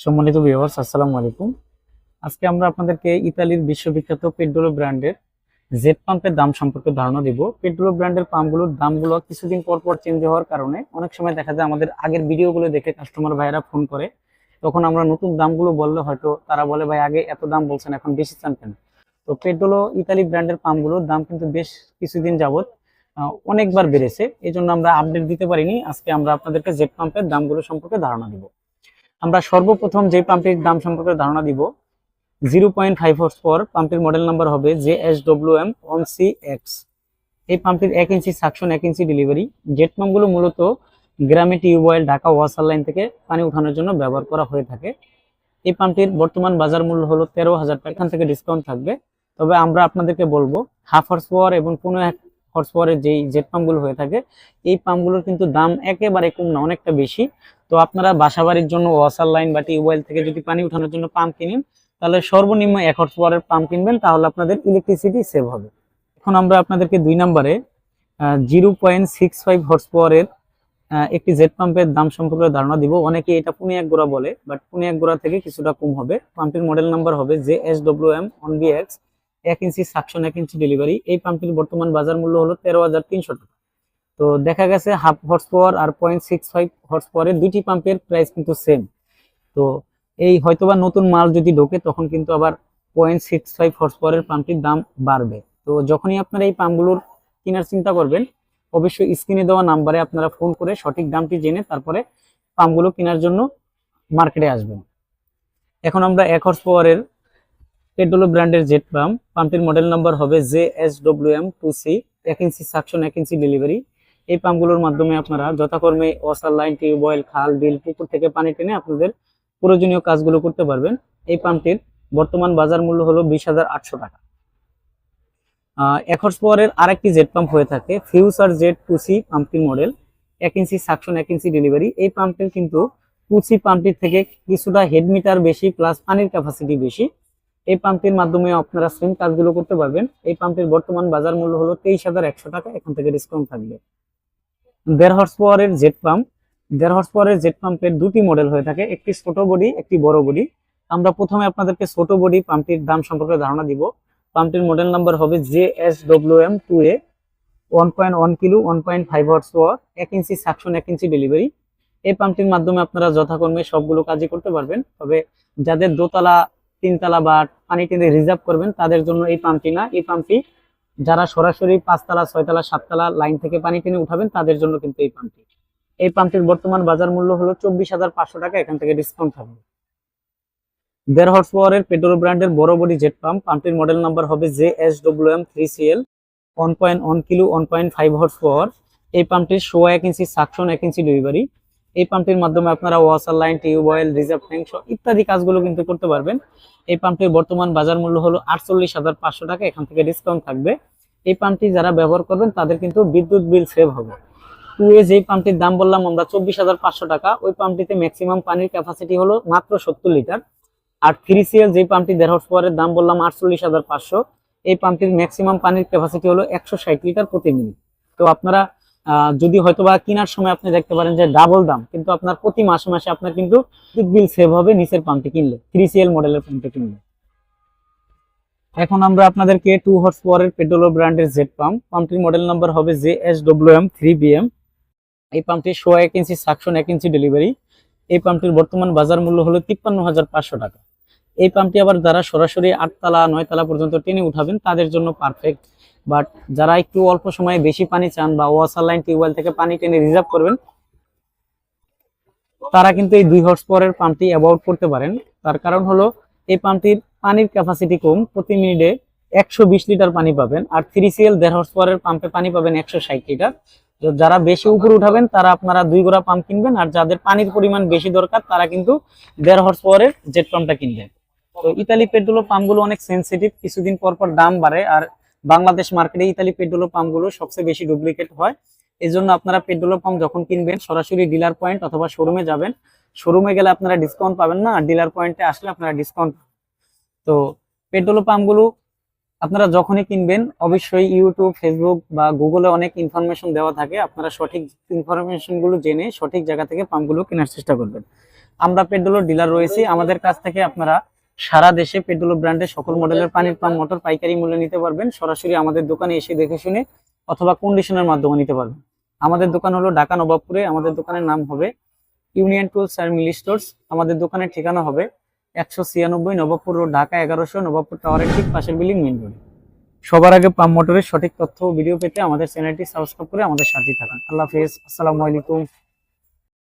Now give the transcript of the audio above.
সম্মানিত ভিউয়ার্স আসসালামু আলাইকুম। আজকে আমরা আপনাদেরকে ইতালির বিশ্ববিখ্যাত পেট্রোলো ব্র্যান্ডের জেট পাম্পের দাম সম্পর্কে ধারণা দিব। পেট্রোলো ব্র্যান্ডের পাম্পগুলোর দামগুলো কিছুদিন পর পর চেঞ্জ হওয়ার কারণে অনেক সময় দেখা যায় আমাদের আগের ভিডিওগুলো দেখে কাস্টমার ভাইয়েরা ফোন করে। তখন আমরা নতুন দামগুলো বললে হয়তো তারা বলে ভাই আগে এত দাম বলছেন এখন বেশি চান কেন? তো পেট্রোলো ইতালি ব্র্যান্ডের পাম্পগুলোর দাম কিন্তু বেশ কিছুদিন আহ, অনেকবার বেড়েছে। এই জন্য আমরা আপডেট দিতে পারিনি। আজকে আমরা আপনাদেরকে জেট পাম্পের দামগুলো সম্পর্কে ধারণা দিব। আমরা সর্বপ্রথম যে পাম্পটির দাম সম্পর্কে ধারণা দিব জিরো পয়েন্ট ফাইভ হর্স পর পাম্পটির মডেল নাম্বার হবে J S W M one C X এই পাম্পটির এক ইঞ্চি সাকশন এক ইঞ্চি ডেলিভারি জেট পাম্পগুলো মূলত গ্রামে টিউবওয়েল ঢাকা ওয়াসার লাইন থেকে পানি উঠানোর জন্য ব্যবহার করা হয়ে থাকে। এই পাম্পটির বর্তমান বাজার মূল্য হলো তেরো হাজার টাকা। থেকে ডিসকাউন্ট থাকবে। তবে আমরা আপনাদেরকে বলব হাফ হর্স পাওয়ার এবং পনেরো এক হর্স পাওয়ারের যেই জেট পাম্পগুলো হয়ে থাকে, এই পাম্পগুলোর কিন্তু দাম একেবারে কম না, অনেকটা বেশি। তো আপনারা বাসাবাড়ির জন্য ওয়াসার লাইন বা টিউবওয়েল থেকে যদি পানি উঠানোর জন্য পাম্প কিনেন, তাহলে সর্বনিম্ন এক হর্স পাওয়ারের পাম্প কিনবেন, তাহলে আপনাদের ইলেকট্রিসিটি সেভ হবে। এখন আমরা আপনাদেরকে দুই নম্বরে zero point six five horse পাওয়ারের একটি জেট পাম্পের দাম সম্পর্কে ধারণা দিব। অনেকে এটা পুনে এক গোড়া বলে বাট পুনে এক গোড়া থেকে কিছুটা কম হবে। পাম্পটির মডেল নাম্বার হবে J S W M one B X এক ইঞ্চি সাকশন এক ইঞ্চি ডেলিভারি এই পাম্পটির বর্তমান বাজার মূল্য হলো তেরো হাজার তিনশো টাকা। তো দেখা গেছে হাফ হর্স পাওয়ার আর পয়েন্ট সিক্স ফাইভ হর্স পাওয়ারের দুইটি পাম্পের প্রাইস কিন্তু সেম তো এই হয়তোবা নতুন মাল যদি ঢোকে, তখন কিন্তু আবার পয়েন্ট সিক্স ফাইভ হর্স পাওয়ারের পাম্পটির দাম বাড়বে। তো যখনই আপনারা এই পাম্পগুলোর কেনার চিন্তা করবেন, অবশ্যই স্ক্রিনে দেওয়া নাম্বারে আপনারা ফোন করে সঠিক দামটি জেনে তারপরে পাম্পগুলো কেনার জন্য মার্কেটে আসবেন। এখন আমরা এক হর্স পাওয়ারের পেট্রোলো ব্র্যান্ডের জেট পাম্প পাম্পটির মডেল নাম্বার হবে J S W M two C এক ইঞ্চি সাকশন এক ইঞ্চি ডেলিভারি এই পাম্পগুলোর মাধ্যমে আপনারা যথাকর্মে ওয়াসার লাইন টিউবওয়েল খাল, বিল, পুকুর থেকে পানি টেনে আপনাদের প্রয়োজনীয় কাজগুলো করতে পারবেন। এই পাম্পটির বর্তমান বাজার মূল্য হলো বিশ হাজার আটশো টাকা। এক হর্স পাওয়ারের আরেকটি জেট পাম্প হয়ে থাকে ফিউচার জেট টু সি পাম্পটির মডেল এক ইঞ্চি সাকশন এক ইঞ্চি ডেলিভারি এই পাম্পটির কিন্তু টু সি পাম্পটির থেকে কিছুটা হেড মিটার বেশি প্লাস পানির ক্যাপাসিটি বেশি। এই পাম্পটির মাধ্যমে আপনারা সেম কাজগুলো করতে পারবেন। এই পাম্পটির বর্তমান বাজার মূল্য হলো তেইশ হাজার একশো টাকা, এখান থেকে ডিসকাউন্ট থাকবে। দেড় হর্স পাওয়ারের জেট পাম্প দেড় হর্স পাওয়ারের জেট পাম্পের দুটি মডেল হয়ে থাকে, একটি ছোট বডি একটি বড় বডি আমরা প্রথমে আপনাদেরকে ছোট বডি পাম্পটির দাম সম্পর্কে ধারণা দিব। পাম্পটির মডেল নাম্বার হবে J S W M two A. One point one kilo one point five horse power এক ইঞ্চি সাকশন এক ইঞ্চি ডেলিভারি এই পাম্পটির মাধ্যমে আপনারা যথাকর্মে সবগুলো কাজই করতে পারবেন। তবে যাদের দোতলা তিনতলা বা পানি টেনে রিজার্ভ করবেন, তাদের জন্য এই পাম্পটি না। এই পাম্পটি যারা সরাসরি পাঁচতলা, ছয়তলা, সাততলা লাইন থেকে পানি টেনে উঠাবেন, তাদের জন্য কিন্তু এই পাম্পটি। এই পাম্পটির বর্তমান বাজার মূল্য হলো চব্বিশ হাজার পাঁচশো টাকা, এখান থেকে ডিসকাউন্ট থাকবে দেড় হর্স পাওয়ারের পেট্রোল ব্র্যান্ডের বড় বডি জেট পাম্প পাম্পটির মডেল নাম্বার হবে J S W M three C L one point one kilo one point five horse power এই পাম্পটির শো এক ইঞ্চি সাকশন এক ইঞ্চি ডেলিভারি এই পাম্পটির মাধ্যমে আপনারা ওয়াসার লাইন টিউবওয়েল রিজার্ভ ট্যাঙ্ক ইত্যাদি কাজগুলো কিন্তু করতে পারবেন। এই পাম্পটির বর্তমান বাজার মূল্য হলো আটচল্লিশ হাজার পাঁচশো টাকা, এখান থেকে ডিসকাউন্ট থাকবে। এই পাম্পটি যারা ব্যবহার করবেন, তাদের কিন্তু বিদ্যুৎ বিল সেভ হবে। টু এ যেই পাম্পটির দাম বললাম আমরা চব্বিশ হাজার পাঁচশো টাকা, ওই পাম্পটিতে ম্যাক্সিমাম পানির ক্যাপাসিটি হলো মাত্র সত্তর লিটার আর থ্রি সিএল যেই পাম্পটি দেড় হর্স পাওয়ারের দাম বললাম আটচল্লিশ হাজার পাঁচশো, এই পাম্পটির ম্যাক্সিমাম পানির ক্যাপাসিটি হলো একশো ষাট লিটার প্রতি মিনিট তো আপনারা যদি হয়তো বা কেনার সময় আপনি দেখতে পারেন যে ডাবল দাম, কিন্তু আপনার প্রতি মাসে মাসে আপনার কিন্তু বিল সেভ হবে নিচের পাম্পটি কিনলে থ্রি সিএল মডেলের পাম্পটি কিনলে। এখন আমরা আপনাদেরকে টু হর্স পাওয়ারের পেট্রোল ব্র্যান্ডের জেড পাম্প পাম্পটির মডেল নাম্বার হবে J S W M three BM এই পাম্পটির শো এক ইঞ্চি সাকশন এক ইঞ্চি ডেলিভারি এই পাম্পটির বর্তমান বাজার মূল্য হলো তিপ্পান্ন হাজার পাঁচশো টাকা। এই পাম্পটি আবার যারা সরাসরি আটতলা, নয়তলা পর্যন্ত টেনে উঠাবেন, তাদের জন্য পারফেক্ট বাট যারা একটু অল্প সময়ে বেশি পানি চান বা ওয়াসার লাইন টিউবওয়েল থেকে পানি টেনে রিজার্ভ করবেন, তারা কিন্তু এই দুই হর্স পাওয়ারের পাম্পটি অ্যাভয়েড করতে পারেন। তার কারণ হলো, এই পাম্পটির পানির ক্যাপাসিটি কম, প্রতি মিনিটে একশো বিশ লিটার পানি পাবেন, আর থ্রি সিএল দেড় হর্স পাওয়ারের পাম্পে পানি পাবেন একশো ষাট লিটার। যারা বেশি উপরে উঠাবেন, তারা আপনারা দুই গোড়া পাম্প কিনবেন, আর যাদের পানির পরিমাণ বেশি দরকার, তারা কিন্তু দেড় হর্স পাওয়ারের জেট পাম্পটা কিনবেন। তো ইতালি পেট্রোল পাম্পগুলো অনেক সেন্সিটিভ কিছুদিন পর পর দাম বাড়ে, আর বাংলাদেশ মার্কেটে ইতালি পেট্রোল পাম্পগুলো সবচেয়ে বেশি ডুপ্লিকেট হয়। এই জন্য আপনারা পেট্রোল পাম্প যখন কিনবেন, সরাসরি ডিলার পয়েন্ট অথবা শোরুমে যাবেন। শোরুমে গেলে আপনারা ডিসকাউন্ট পাবেন না, আর ডিলার পয়েন্টে আসলে আপনারা ডিসকাউন্ট তো পেট্রোল পাম্পগুলো আপনারা যখনই কিনবেন, অবশ্যই ইউটিউব ফেসবুক বা গুগলে অনেক ইনফরমেশন দেওয়া থাকে। আপনারা সঠিক ইনফরমেশনগুলো জেনে সঠিক জায়গা থেকে পাম্পগুলো কেনার চেষ্টা করবেন। আমরা পেট্রোলের ডিলার রয়েছি। আমাদের কাছ থেকে আপনারা সারা দেশে পেট্রোল ব্র্যান্ডের সকল মডেলের পানির পাম্প মোটর, পাইকারি মূল্যে নিতে পারবেন। সরাসরি আমাদের দোকানে এসে দেখে শুনে অথবা কন্ডিশনের মাধ্যমে নিতে পারবেন। আমাদের দোকান হলো ঢাকা নবাবপুরে। আমাদের দোকানের নাম হবে union tools and milli stores আমাদের দোকানের ঠিকানা হবে একশো ছিয়ানব্বই নবাবপুর রোড, ঢাকা এগারোশো, নবাবপুর টাওয়ারের ঠিক পাশের বিল্ডিং মেন রোড। সবার আগে পাম্প মোটরের সঠিক তথ্য ভিডিও পেতে আমাদের চ্যানেলটি সাবস্ক্রাইব করে আমাদের সাথে থাকুন। আল্লাহ হাফেজ। আসসালামু আলাইকুম।